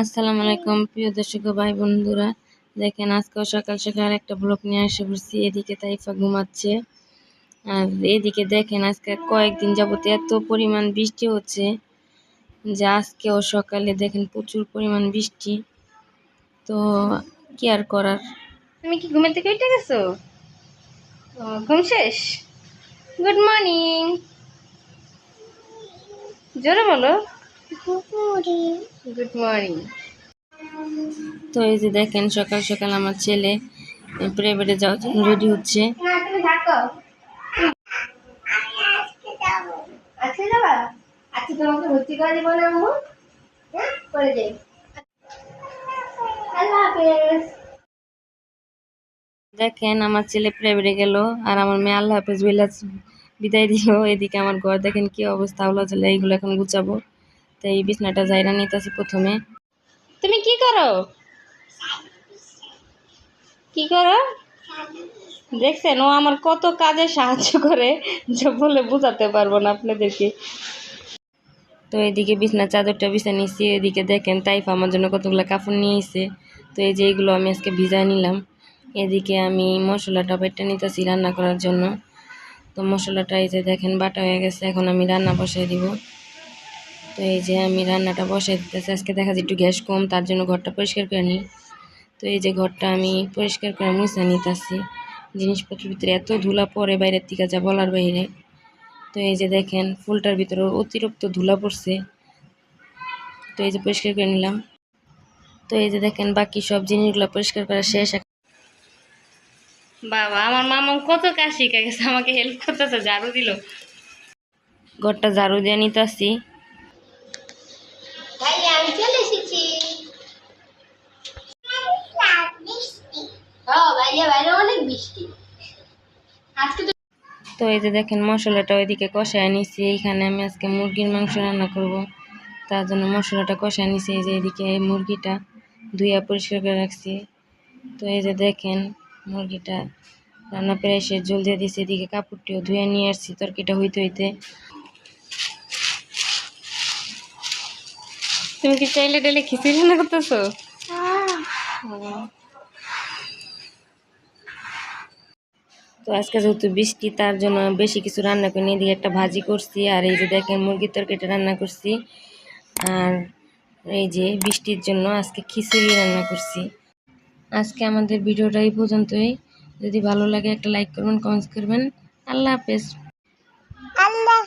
আসসালামু আলাইকুম, প্রিয় দর্শক ভাই বন্ধুরা। দেখেন আজকেও সকাল সকাল একটা ব্লগ নিয়ে এসে পড়ছি। এদিকে তাইফা ঘুমাচ্ছে। আর এদিকে দেখেন, আজকে কয়েকদিন যাবত এত পরিমাণ বৃষ্টি হচ্ছে যে আজকেও সকালে দেখেন প্রচুর পরিমাণ বৃষ্টি। তো কি আর করার? তুমি কি ঘুমের থেকে উঠে গেছো? ঘুম শেষ? গুড মর্নিং জোরে বলো। গুড মর্নিং তো এই যে দেখেন, সকাল সকাল আমার ছেলে প্রাইভেটে যাওয়ার জন্য রেডি হচ্ছে। দেখেন, আমার ছেলে প্রাইভেটে গেল, আর আমার মেয়ে আল্লাহ হাফেজ বিদায় দিল। এদিকে আমার ঘর, দেখেন কি অবস্থা হলো চলে এইগুলো এখন গুছাবো। তো এই বিছনাটা যাইরা নিতেছি প্রথমে। তুমি কি করো? কি করো? দেখছেন ও আমার কত কাজে সাহায্য করে যে বলে বোঝাতে পারব না আপনাদেরকে। তো এদিকে বিছনা চাদরটা বিছা নিচ্ছি এদিকে দেখেন তাইফ আমার জন্য কতগুলো কাপড় নিয়ে এসে তো এই যে এইগুলো আমি আজকে ভিজায় নিলাম। এদিকে আমি মশলাটা বেটে নিতেছি রান্না করার জন্য। তো মশলাটা এই যে দেখেন বাটা হয়ে গেছে এখন আমি রান্না বসাই দিব। তো এই যে আমি রান্নাটা বসাই দিতেছি। আজকে দেখা যায় একটু গ্যাস কম তার জন্য ঘরটা পরিষ্কার করে নিই। তো এই যে ঘরটা আমি পরিষ্কার করে মুছে নিতেছি। জিনিসপত্রের ভিতরে এত ধুলা পড়ে বাইরের থেকে যা বলার বাইরে। তো এই যে দেখেন ফুলটার ভিতরে অতিরিক্ত ধুলা পড়ছে। তো এই যে পরিষ্কার করে নিলাম। তো এই যে দেখেন বাকি সব জিনিসগুলো পরিষ্কার করা শেষ। বাবা আমার মামা কত কাজ শিখে গেছে আমাকে হেল্প করতেছে ঝাড়ু দিল। ঘরটা ঝাড়ু দিয়ে নিতেছি। ভাই ও বাইরে বাইরে অনেক বৃষ্টি। আজকে তো তো এই যে দেখেন মশলাটা ওইদিকে কষায় নিছি এইখানে আমি আজকে মুরগির মাংস রান্না করব। তার জন্য মশলাটা কষায় নিছি এই যে এদিকে এই মুরগিটা ধুইয়া পরিষ্কার করে রাখছি। তো এই যে দেখেন মুরগিটা রান্না করে এসে জল দিয়ে দিছি এদিকে কাপড়টিও ধুয়ে নিয়ে আসছি তরকিটা হইতে হইতে। তুমি কি চাইলে ডেলে খিচুড়ি রান্না করতেছো? তো আজকে যেহেতু বৃষ্টি, তার জন্য বেশি কিছু রান্না করিনি এদিকে একটা ভাজি করছি, আর এই যে দেখেন মুরগির তরকারিটা রান্না করছি। আর এই যে বৃষ্টির জন্য আজকে খিচুড়ি রান্না করছি। আজকে আমাদের ভিডিওটা এই পর্যন্তই। যদি ভালো লাগে একটা লাইক করবেন কমেন্টস করবেন। আল্লাহ হাফেজ। আল্লাহ